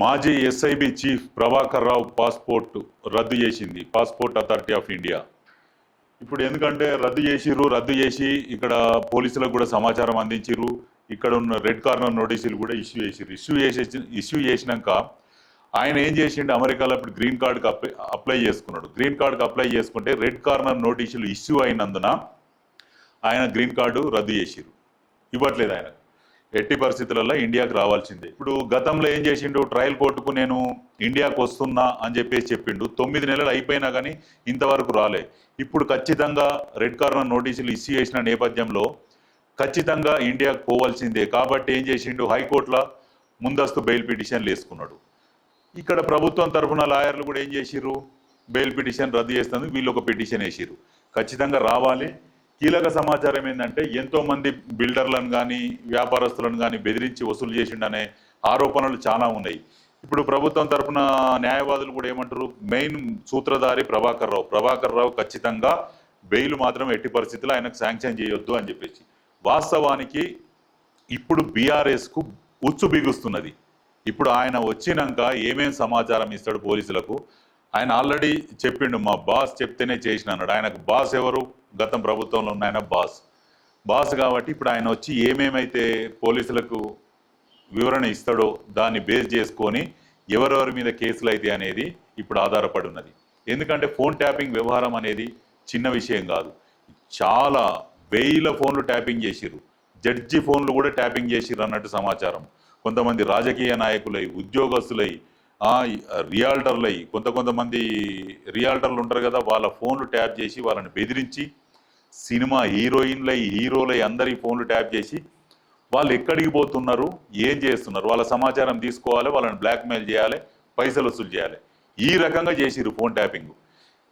మాజీ SIB chief Prabhakar Rao passport రద్దు చేసింది పాస్పోర్ట్ అథారిటీ ఆఫ్ ఇండియా ఇప్పుడు ఎందుకంటే రద్దు చేసిర్రు రద్దు చేసి ఇక్కడ పోలీసులకు కూడా సమాచారం అందించిర్రు. ఇక్కడ ఉన్న రెడ్ కార్నర్ నోటీసులు కూడా ఇష్యూ చేసిర్రు. ఇష్యూ చేసి ఇష్యూ చేసినాక ఆయన ఏం చేసిండు అమెరికాలో ఇప్పుడు గ్రీన్ కార్డ్కి అప్లై అప్లై చేసుకున్నాడు. గ్రీన్ కార్డ్కి అప్లై చేసుకుంటే రెడ్ కార్నర్ నోటీసులు ఇష్యూ అయినందున ఆయన గ్రీన్ కార్డు రద్దు చేసిర్రు. ఇవ్వట్లేదు ఆయన. ఎట్టి పరిస్థితులలో ఇండియాకి రావాల్సిందే. ఇప్పుడు గతంలో ఏం చేసిండు? ట్రయల్ కోర్టుకు నేను ఇండియాకు వస్తున్నా అని చెప్పేసి చెప్పిండు. తొమ్మిది నెలలు అయిపోయినా కానీ ఇంతవరకు రాలే. ఇప్పుడు ఖచ్చితంగా రెడ్ కార్నర్ నోటీసులు ఇష్యూ చేసిన నేపథ్యంలో ఖచ్చితంగా ఇండియాకు పోవాల్సిందే. కాబట్టి ఏం చేసిండు? హైకోర్టులో ముందస్తు బెయిల్ పిటిషన్లు వేసుకున్నాడు. ఇక్కడ ప్రభుత్వం తరఫున లాయర్లు కూడా ఏం చేసిర్రు? బెయిల్ పిటిషన్ రద్దు చేస్తుంది వీళ్ళు ఒక పిటిషన్ వేసిర్రు. ఖచ్చితంగా రావాలి. కీలక సమాచారం ఏంటంటే ఎంతో మంది బిల్డర్లను కానీ వ్యాపారస్తులను కానీ బెదిరించి వసూలు చేసిండనే ఆరోపణలు చాలా ఉన్నాయి. ఇప్పుడు ప్రభుత్వం తరఫున న్యాయవాదులు కూడా ఏమంటారు మెయిన్ సూత్రధారి ప్రభాకర్ రావు. ప్రభాకర్ రావు ఖచ్చితంగా బెయిల్ మాత్రం ఎట్టి పరిస్థితుల్లో ఆయనకు శాంక్షన్ చేయొద్దు అని చెప్పేసి. వాస్తవానికి ఇప్పుడు బీఆర్ఎస్కు ఉచ్చు బిగుస్తున్నది. ఇప్పుడు ఆయన వచ్చినాక ఏమేం సమాచారం ఇస్తాడు పోలీసులకు? ఆయన ఆల్రెడీ చెప్పిండు మా బాస్ చెప్తేనే చేసిన అన్నాడు ఆయనకు బాస్ ఎవరు? గతం ప్రభుత్వంలో ఉన్న ఆయన బాస్. బాస్ కాబట్టి ఇప్పుడు ఆయన వచ్చి ఏమేమైతే పోలీసులకు వివరణ ఇస్తాడో దాన్ని బేస్ చేసుకొని ఎవరెవరి మీద కేసులు అయితే అనేది ఇప్పుడు ఆధారపడి ఉన్నది. ఎందుకంటే ఫోన్ ట్యాపింగ్ వ్యవహారం అనేది చిన్న విషయం కాదు. చాలా వేల ఫోన్లు ట్యాపింగ్ చేసిర్రు. జడ్జి ఫోన్లు కూడా ట్యాపింగ్ చేసిర్రు అన్నట్టు సమాచారం. కొంతమంది రాజకీయ నాయకులై ఉద్యోగస్తులై ఆ, అయ్యి కొంత కొంతమంది రియాల్టర్లు ఉంటారు కదా వాళ్ళ ఫోన్లు ట్యాప్ చేసి వాళ్ళని బెదిరించి సినిమా హీరోయిన్లై హీరోలై అందరి ఫోన్లు ట్యాప్ చేసి వాళ్ళు ఎక్కడికి పోతున్నారు ఏం చేస్తున్నారు వాళ్ళ సమాచారం తీసుకోవాలి వాళ్ళని బ్లాక్మెయిల్ చేయాలి పైసలు వసూలు చేయాలి. ఈ రకంగా చేసిర్రు ఫోన్ ట్యాపింగ్.